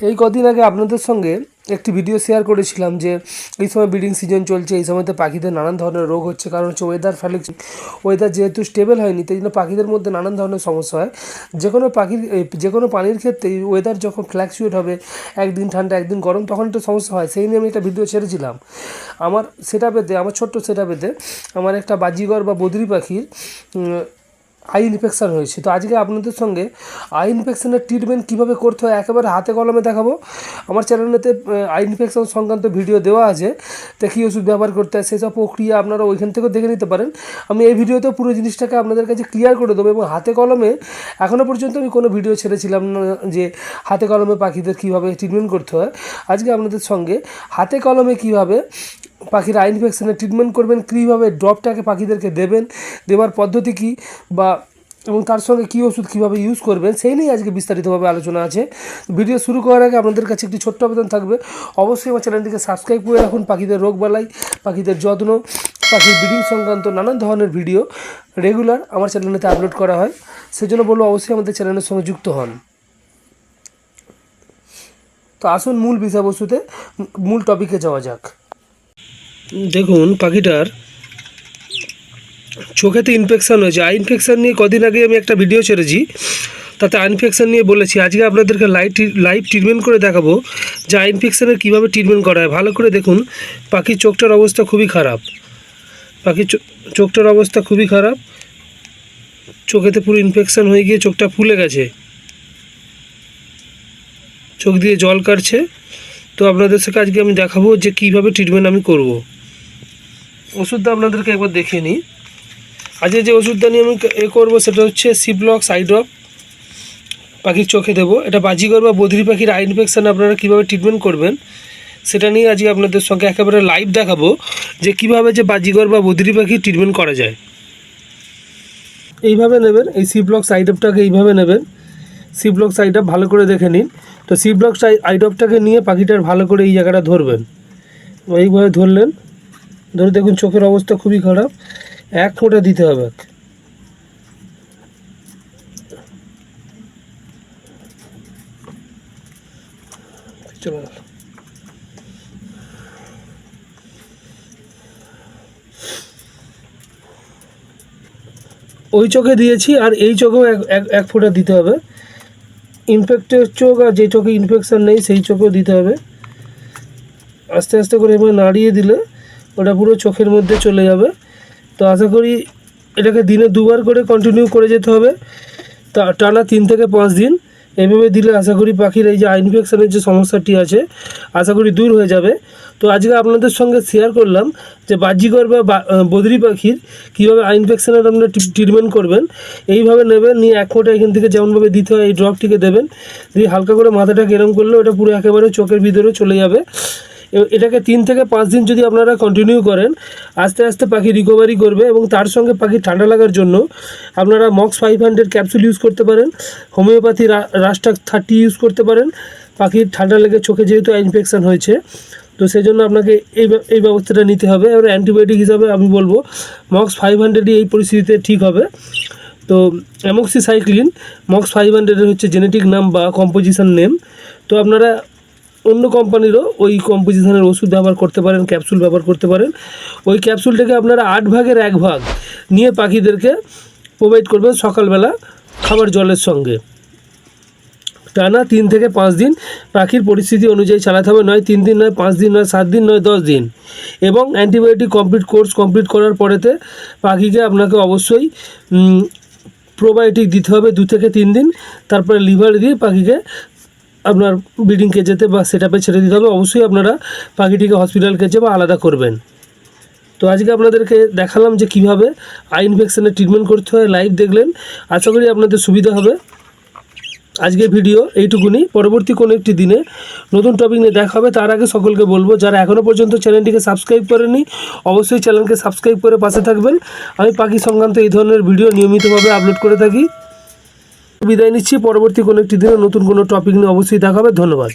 এই কদিন আগে আপনাদের সঙ্গে একটি ভিডিও শেয়ার করেছিলাম যে, এই সময় ব্রিডিং সিজন চলছে, এই সময়তে পাখিদের নানান ধরনের রোগ হচ্ছে। কারণ হচ্ছে ওয়েদার ফেলে ওয়েদার যেহেতু স্টেবল হয়নি, তাই জন্য পাখিদের মধ্যে নানান ধরনের সমস্যা হয়। যে কোনো পাখির যে কোনো পানির ক্ষেত্রে ওয়েদার যখন ফ্ল্যাকচুয়েট হবে, একদিন ঠান্ডা, একদিন গরম, তখন একটু সমস্যা হয়। সেই নিয়ে আমি একটা ভিডিও ছেড়েছিলাম। আমার সেটা পেতে আমার ছোট্ট সেটা পেতে আমার একটা বাজিগর বা বদ্রি পাখির আই ইনফেকশান হয়েছে তো আজকে আপনাদের সঙ্গে আই ইনফেকশানের ট্রিটমেন্ট কীভাবে করতে হয়, একেবারে হাতে কলমে দেখাবো। আমার চ্যানেলেতে আই ইনফেকশান সংক্রান্ত ভিডিও দেওয়া আছে। তা কী ওষুধ ব্যবহার করতে হয়, সেসব প্রক্রিয়া আপনারা ওইখান থেকেও দেখে নিতে পারেন। আমি এই ভিডিওতেও পুরো জিনিসটাকে আপনাদের কাছে ক্লিয়ার করে দেবো এবং হাতে কলমে এখনও পর্যন্ত আমি কোনো ভিডিও ছেড়েছিলাম না যে হাতে কলমে পাখিদের কীভাবে ট্রিটমেন্ট করতে হয়। আজকে আপনাদের সঙ্গে হাতে কলমে কীভাবে পাখির ইনফেকশনের ট্রিটমেন্ট করবেন, কীভাবে ড্রপটাকে পাখিদেরকে দেবেন, দেওয়ার পদ্ধতি কী বা এবং তার সঙ্গে কী ওষুধ কীভাবে ইউজ করবেন, সেই নিয়ে আজকে বিস্তারিতভাবে আলোচনা আছে। ভিডিও শুরু করার আগে আপনাদের কাছে একটি ছোট্ট আবেদন থাকবে। অবশ্যই আমার চ্যানেলটিকে সাবস্ক্রাইব করে রাখুন, পাখিদের রোগ বালাই, পাখিদের যত্ন, পাখির ব্রিডিং সংক্রান্ত নানান ধরনের ভিডিও রেগুলার আমার চ্যানেলেতে আপলোড করা হয়। সেজন্য বলব, অবশ্যই আমাদের চ্যানেলের সঙ্গে যুক্ত হন। তো আসুন মূল বিষয়বস্তুতে, মূল টপিকে যাওয়া যাক। দেখুন, পাখিটার চোখেতে ইনফেকশান হয়েছে। আই ইনফেকশান নিয়ে কদিন আগে আমি একটা ভিডিও ছেড়েছি। তাতে আই ইনফেকশান নিয়ে বলেছি। আজকে আপনাদেরকে লাইভ লাইভ ট্রিটমেন্ট করে দেখাবো যে আই ইনফেকশানের কীভাবে ট্রিটমেন্ট করা হয়। ভালো করে দেখুন, পাখির চোখটার অবস্থা খুবই খারাপ। পাখির চোখটার অবস্থা খুবই খারাপ। চোখেতে পুরো ইনফেকশান হয়ে গিয়ে চোখটা ফুলে গেছে। চোখ দিয়ে জল কাটছে। তো আপনাদের সাথে আজকে আমি দেখাবো যে কীভাবে ট্রিটমেন্ট আমি করব। ওষুধটা আপনাদেরকে একবার দেখে নিই। আজকে যে ওষুধটা নিয়ে আমি এ করব সেটা হচ্ছে সিপ্লক সাইড্রপ পাখির চোখে দেবো। এটা বাজিগর বা বদ্রি পাখির আই ইনফেকশান আপনারা কীভাবে ট্রিটমেন্ট করবেন, সেটা নিয়ে আজকে আপনাদের সঙ্গে একেবারে লাইভ দেখাবো যে কীভাবে যে বাজিগর বা বদ্রি পাখির ট্রিটমেন্ট করা যায়। এইভাবে নেবেন, এই সি ব্লক সাইডপটাকে এইভাবে নেবেন। সি ব্লক সাইডপ ভালো করে দেখে নিন। তো সি ব্লক সাইডপটাকে নিয়ে পাখিটার ভালো করে এই জায়গাটা ধরবেন। এইভাবে ধরলেন ধরে দেখুন চোখের অবস্থা খুবই খারাপ। এক ফোঁটা দিতে হবে। ওই চোখে দিয়েছি আর এই চোখেও এক, এক- এক ফোঁটা দিতে হবে। ইনফেক্টেড চোখ আর যে চোখে ইনফেকশান নেই, সেই চোখেও দিতে হবে। আস্তে আস্তে করে এবার নাড়িয়ে দিলে ওটা পুরো চোখের মধ্যে চলে যাবে। তো আশা করি এটাকে দিনে দুবার করে কন্টিনিউ করে যেতে হবে। তা টানা তিন থেকে পাঁচ দিন। এভাবে দিলে আশা করি পাখির এই যে ইনফেকশনের যে সমস্যাটি আছে, আশা করি দূর হয়ে যাবে। তো আজকে আপনাদের সঙ্গে শেয়ার করলাম যে বাহ্যিকর বা বদ্রি পাখির কীভাবে ইনফেকশনের আপনারা ট্রিটমেন্ট করবেন। এইভাবে নেবেন, নিয়ে এক ফোঁটা এখান থেকে যেমনভাবে দিতে হয় এই ড্রপটিকে দেবেন। দিয়ে হালকা করে মাথাটাকে এরম করলে ওটা পুরো একেবারে চোখের ভিতরে চলে যাবে। এটাকে তিন থেকে পাঁচ দিন যদি আপনারা কন্টিনিউ করেন, আস্তে আস্তে পাখি রিকভারি করবে এবং তার সঙ্গে পাখি ঠান্ডা লাগার জন্য আপনারা Mox five hundred capsule use করতে পারেন হোমিওপ্যাথি রাস্টাক থার্টি ইউজ করতে পারেন, পাখির ঠান্ডা লেগে চোখে যেহেতু ইনফেকশান হয়েছে, তো সেই জন্য আপনাকে এই এই ব্যবস্থাটা নিতে হবে। এবার অ্যান্টিবায়োটিক হিসাবে আমি বলব মক্স ফাইভ হান্ড্রেডই এই পরিস্থিতিতে ঠিক হবে। তো অ্যামক্সিসাইক্লিন মক্স ফাইভ হান্ড্রেডের হচ্ছে জেনেটিক নাম বা কম্পোজিশন নেম তো আপনারা অন্য কোম্পানিরও ওই কম্পোজিশনের ওষুধ ব্যবহার করতে পারেন ক্যাপসুল ব্যবহার করতে পারেন। ওই ক্যাপসুলটাকে আপনারা আট ভাগের এক ভাগ নিয়ে পাখিদেরকে প্রোভাইড করবেন সকালবেলা খাবার জলের সঙ্গে। টানা তিন থেকে পাঁচ দিন পাখির পরিস্থিতি অনুযায়ী চালাতে হবে। নয় তিন দিন নয়, পাঁচ দিন নয়, সাত দিন নয়, দশ দিন। এবং অ্যান্টিবায়োটিক কমপ্লিট কোর্স কমপ্লিট করার পরেতে পাখিকে আপনাকে অবশ্যই প্রোবায়োটিক দিতে হবে। দু থেকে তিন দিন। তারপরে লিভার দিয়ে পাখিকে আপনার ব্রিডিং কেজেতে বা সেটাপে ছেড়ে দিতে হবে, অবশ্যই আপনারা পাখিটিকে হসপিটাল কেজে বা আলাদা করবেন। তো আজকে আপনাদেরকে দেখালাম যে কীভাবে আই ইনফেকশনের ট্রিটমেন্ট করতে হয় লাইভ দেখলেন। আশা করি আপনাদের সুবিধা হবে। আজকের ভিডিও এইটুকুনি। পরবর্তী কোনো একটি দিনে নতুন টপিক নিয়ে দেখা হবে। তার আগে সকলকে বলব, যারা এখনও পর্যন্ত চ্যানেলটিকে সাবস্ক্রাইব করেনি অবশ্যই চ্যানেলকে সাবস্ক্রাইব করে পাশে থাকবেন। আমি পাখি সংক্রান্ত এই ধরনের ভিডিও নিয়মিতভাবে আপলোড করে থাকি। বিদায় নিচ্ছি। পরবর্তী কোনো একটি দিনে নতুন কোনো টপিক নিয়ে অবশ্যই দেখা হবে। ধন্যবাদ।